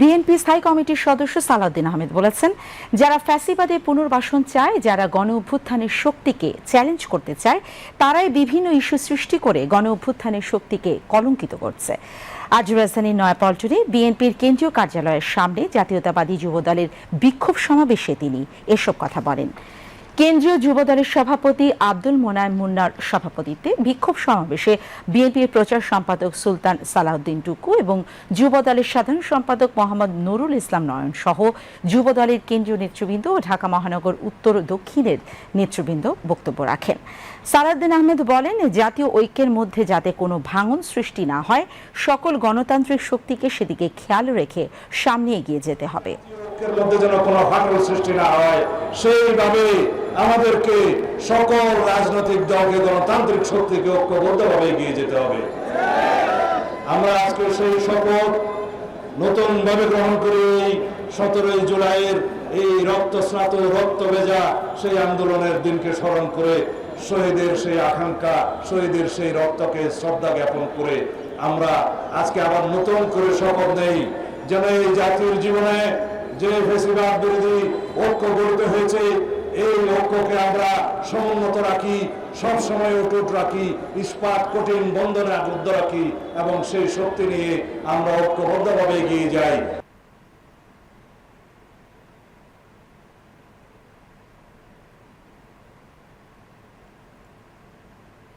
BNP স্থায়ী কমিটির সদস্য সালাউদ্দিন আহমেদ বলেছেন, যারা ফ্যাসিবাদে পুনর্বাসন চায়, যারা গণ অভ্যুত্থানের শক্তিকে চ্যালেঞ্জ করতে চায়, তারাই বিভিন্ন ইস্যু সৃষ্টি করে গণ অভ্যুত্থানের শক্তিকে কলঙ্কিত করছে। আজ রাজধানীর নয়াপল্টনে বিএনপির কেন্দ্রীয় কার্যালয়ের সামনে জাতীয়তাবাদী যুবদলের বিক্ষোভ সমাবেশে তিনি এসব কথা বলেন। কেন্দ্রীয় যুবদলের সভাপতি আব্দুল মোনায়েম মুন্নার সভাপতিত্বে বিক্ষোভ সমাবেশে বিএনপির প্রচার সম্পাদক সুলতান সালাউদ্দিন টুকু এবং যুবদলের সাধারণ সম্পাদক মোহাম্মদ নুরুল ইসলাম নয়ন সহ যুবদলের কেন্দ্রীয় নেতৃবৃন্দ ও ঢাকা মহানগর উত্তর ও দক্ষিণের নেতৃবৃন্দ বক্তব্য রাখেন। সালাউদ্দিন আহমেদ বলেন, জাতীয় ঐক্যের মধ্যে যাতে কোনো ভাঙন সৃষ্টি না হয়, সকল গণতান্ত্রিক শক্তিকে সেদিকে খেয়াল রেখে সামনে এগিয়ে যেতে হবে। ঐক্যের মধ্যে যেন কোনো ফাটল সৃষ্টি না হয়, সেইভাবে আমাদেরকে সকল রাজনৈতিক দলকে গণতান্ত্রিক শক্তিকে ঐক্যবদ্ধভাবে এগিয়ে যেতে হবে। আমরা আজকে সেই শপথ নতুন ভাবে গ্রহণ করে এই সতেরোই জুলাইয়ের এই রক্তস্নাত রক্ত ভেজা সেই আন্দোলনের দিনকে স্মরণ করে শহীদের সেই আকাঙ্ক্ষা, শহীদের সেই রক্তকে শ্রদ্ধা জ্ঞাপন করে আমরা আজকে আবার নতুন করে শপথ নেই। যেন এই জাতির জীবনে যে ফেসিবাদ বিরোধী ঐক্য গড়তে হয়েছে। এই ঐক্যকে আমরা সমুন্নত রাখি সব সময় অটুট রাখি, ইস্পাত, কঠিন বন্ধনে আবদ্ধ রাখি এবং সেই শক্তি নিয়ে আমরা ঐক্যবদ্ধভাবে এগিয়ে যাই।